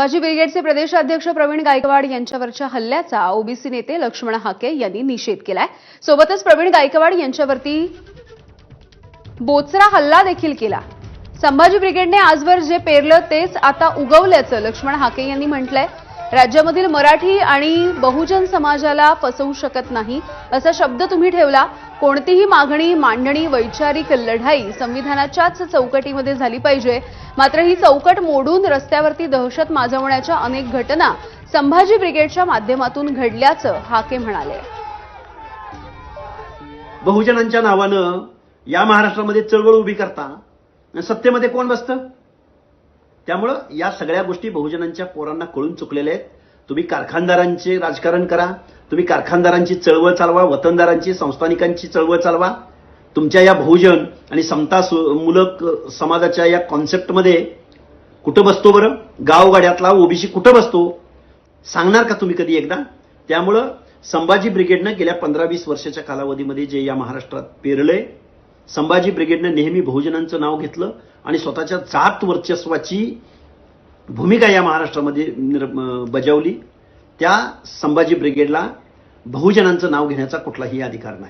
संभाजी ब्रिगेडचे प्रदेशाध्यक्ष प्रवीण गायकवाड यांच्यावरच्या हल्ल्याचा ओबीसी नेते लक्ष्मण हाके यांनी निषेध केलाय. सोबतच प्रवीण गायकवाड यांच्यावरती बोचरा हल्ला देखील केला. संभाजी ब्रिगेडने आजवर जे पेरलं तेच आता उगवल्याचं लक्ष्मण हाके यांनी म्हटलंय. राज्यामधील मराठी आणि बहुजन समाजाला फसवू शकत नाही असा शब्द तुम्ही ठेवला. कोणतीही मागणी मांडणी वैचारिक लढाई संविधानाच्याच चौकटीमध्ये झाली पाहिजे. मात्र ही चौकट मोडून रस्त्यावरती दहशत माजवण्याच्या अनेक घटना संभाजी ब्रिगेडच्या माध्यमातून घडल्याचं हाके म्हणाले. बहुजनांच्या नावानं या महाराष्ट्रामध्ये चळवळ उभी करता. सत्तेमध्ये कोण बसतं? त्यामुळं या सगळ्या गोष्टी बहुजनांच्या पोरांना कळून चुकलेल्या आहेत. तुम्ही कारखानदारांचे राजकारण करा. तुम्ही कारखानदारांची चळवळ चालवा वतनदारांची संस्थानिकांची चळवळ चालवा. तुमच्या या बहुजन आणि समता सु- मूलक समाजाच्या या कॉन्सेप्टमध्ये कुठं बसतो बरं? गावगाड्यातला ओबीसी कुठं बसतो? सांगणार का तुम्ही कधी एकदा? त्यामुळं संभाजी ब्रिगेडनं गेल्या पंधरा वीस वर्षाच्या कालावधीमध्ये जे या महाराष्ट्रात पेरलंय संभाजी ब्रिगेडनं नेहमी बहुजनांचं नाव घेतलं आणि स्वतःच्या जात वर्चस्वाची भूमिका या महाराष्ट्रामध्ये निर- बजावली. त्या संभाजी ब्रिगेडला बहुजनांचं नाव घेण्याचा कुठलाही अधिकार नाही.